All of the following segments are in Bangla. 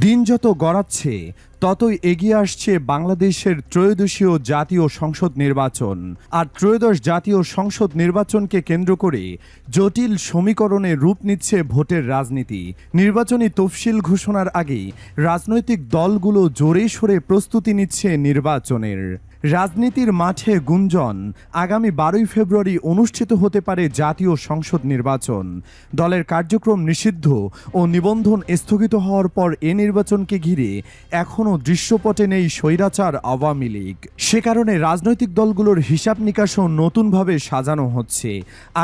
দিন যত গড়াচ্ছে ততই এগিয়ে আসছে বাংলাদেশের ত্রয়োদশীয় জাতীয় সংসদ নির্বাচন। আর ত্রয়োদশ জাতীয় সংসদ নির্বাচনকে কেন্দ্র করে জটিল সমীকরণে রূপ নিচ্ছে ভোটের রাজনীতি। নির্বাচনী তফসিল ঘোষণার আগেই রাজনৈতিক দলগুলো জোরে সোরে প্রস্তুতি নিচ্ছে নির্বাচনের। রাজনীতির মাঠে গুঞ্জন, আগামী বারোই ফেব্রুয়ারি অনুষ্ঠিত হতে পারে জাতীয় সংসদ নির্বাচন। দলের কার্যক্রম নিষিদ্ধ ও নিবন্ধন স্থগিত হওয়ার পর এ নির্বাচনকে ঘিরে এখনও দৃশ্যপটে নেই স্বৈরাচার আওয়ামী লীগ। সে কারণে রাজনৈতিক দলগুলোর হিসাব নিকাশও নতুনভাবে সাজানো হচ্ছে।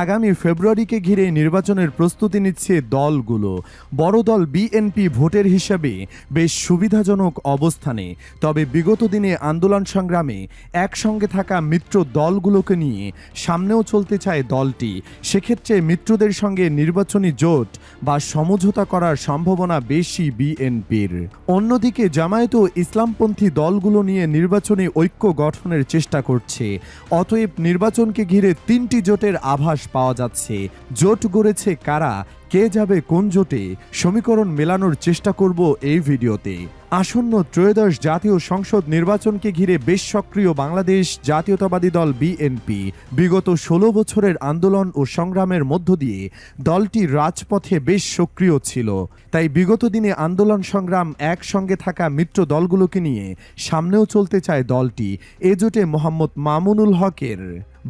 আগামী ফেব্রুয়ারিকে ঘিরে নির্বাচনের প্রস্তুতি নিচ্ছে দলগুলো। বড় দল বিএনপি ভোটের হিসাবে বেশ সুবিধাজনক অবস্থানে। তবে বিগত দিনে আন্দোলন সংগ্রামে একসঙ্গে থাকা মিত্র দলগুলোকে নিয়ে সামনেও চলতে চায় দলটি। সেক্ষেত্রে মিত্রদের সঙ্গে নির্বাচনী জোট বা সমঝোতা করার সম্ভাবনা বেশি বিএনপির। অন্যদিকে জামায়াত ও ইসলামপন্থী দলগুলো নিয়ে নির্বাচনী ঐক্য গঠনের চেষ্টা করছে। অতএব নির্বাচনকে ঘিরে তিনটি জোটের আভাস পাওয়া যাচ্ছে। জোট গড়েছে কারা? কে যাবে কোন জোটে সমীকরণ মেলানোর চেষ্টা করব এই ভিডিওতে। আসন্ন ত্রয়োদশ জাতীয় সংসদ নির্বাচনকে ঘিরে বেশ সক্রিয় বাংলাদেশ জাতীয়তাবাদী দল বিএনপি। বিগত ষোলো বছরের আন্দোলন ও সংগ্রামের মধ্য দিয়ে দলটি রাজপথে বেশ সক্রিয় ছিল। তাই বিগত দিনে আন্দোলন সংগ্রাম একসঙ্গে থাকা মিত্র দলগুলোকে নিয়ে সামনেও চলতে চায় দলটি। এ জোটে মোহাম্মদ মামুনুল হকের।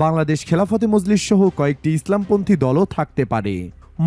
বাংলাদেশ খেলাফতে মজলিস সহ কয়েকটি ইসলামপন্থী দলও থাকতে পারে।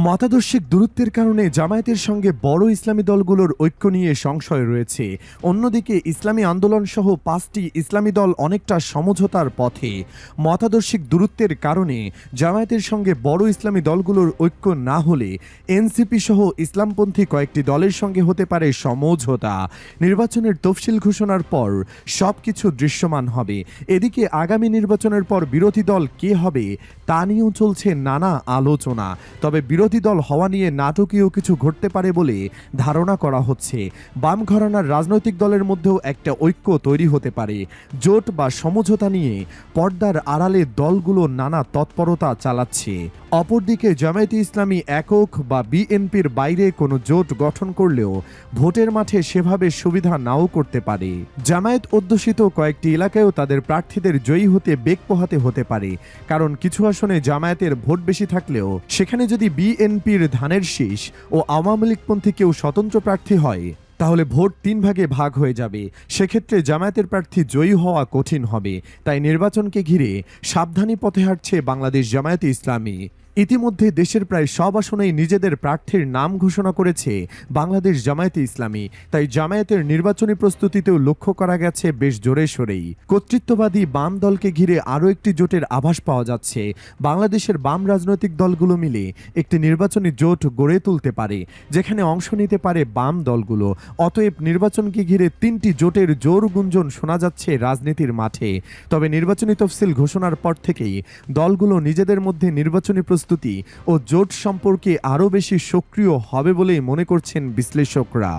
মতাদর্শিক দূরত্বের কারণে জামায়াতের সঙ্গে বড় ইসলামী দলগুলোর ঐক্য নিয়ে সংশয় রয়েছে। অন্যদিকে ইসলামী আন্দোলন সহ পাঁচটি ইসলামী দল অনেকটা সমঝোতার পথে। মতাদর্শিক দূরত্বের কারণে জামায়াতের সঙ্গে বড় ইসলামী দলগুলোর ঐক্য না হলে এনসিপি সহ ইসলামপন্থী কয়েকটি দলের সঙ্গে হতে পারে সমঝোতা। নির্বাচনের তফসিল ঘোষণার পর সব কিছু দৃশ্যমান হবে। এদিকে আগামী নির্বাচনের পর বিরোধী দল কে হবে তা নিয়েও চলছে নানা আলোচনা। তবে বিরোধী দল হওয়া নিয়ে নাটকীয় কিছু ঘটতে পারে বলে ধারণা করা হচ্ছে। বাম ঘরানার রাজনৈতিক দলের মধ্যেও একটা ঐক্য তৈরি হতে পারে। জোট বা সমঝোতা নিয়ে পর্দার আড়ালে দলগুলো নানা তৎপরতা চালাচ্ছে। অপরদিকে জামায়াতে ইসলামী একক বা বিএনপির বাইরে কোনো জোট গঠন করলেও ভোটের মাঠে সেভাবে সুবিধা নাও করতে পারে। জামায়াত অধ্যুষিত কয়েকটি এলাকায়ও তাদের প্রার্থীদের জয়ী হতে বেগ পোহাতে হতে পারে। কারণ কিছু আসনে জামায়াতের ভোট বেশি থাকলেও সেখানে যদি বিএনপির ধানের শীষ ও আওয়ামী লীগপন্থী কেউ স্বতন্ত্র প্রার্থী হয়, তাহলে ভোট তিন ভাগে ভাগ হয়ে যাবে। সেক্ষেত্রে জামায়াতের প্রার্থী জয়ী হওয়া কঠিন হবে। তাই নির্বাচনকে ঘিরে সাবধানী পথে হাঁটছে বাংলাদেশ জামায়াতে ইসলামী। ইতিমধ্যে দেশের প্রায় সব আসনেই নিজেদের প্রার্থীর নাম ঘোষণা করেছে বাংলাদেশ জামায়াতে ইসলামী। তাই জামায়াতের নির্বাচনী প্রস্তুতিতেও লক্ষ্য করা গেছে বেশ জোরে সোরেই। কর্তৃত্ববাদী বাম দলকে ঘিরে আরও একটি জোটের আভাস পাওয়া যাচ্ছে। বাংলাদেশের বাম রাজনৈতিক দলগুলো মিলে একটি নির্বাচনী জোট গড়ে তুলতে পারে, যেখানে অংশ নিতে পারে বাম দলগুলো। অতএব নির্বাচনকে ঘিরে তিনটি জোটের জোর গুঞ্জন শোনা যাচ্ছে রাজনীতির মাঠে। তবে নির্বাচনী তফসিল ঘোষণার পর থেকেই দলগুলো নিজেদের মধ্যে নির্বাচনী প্রস্তুতি ও জোট সম্পর্কে আরও বেশি সক্রিয় হবে বলেই মনে করছেন বিশ্লেষকরা।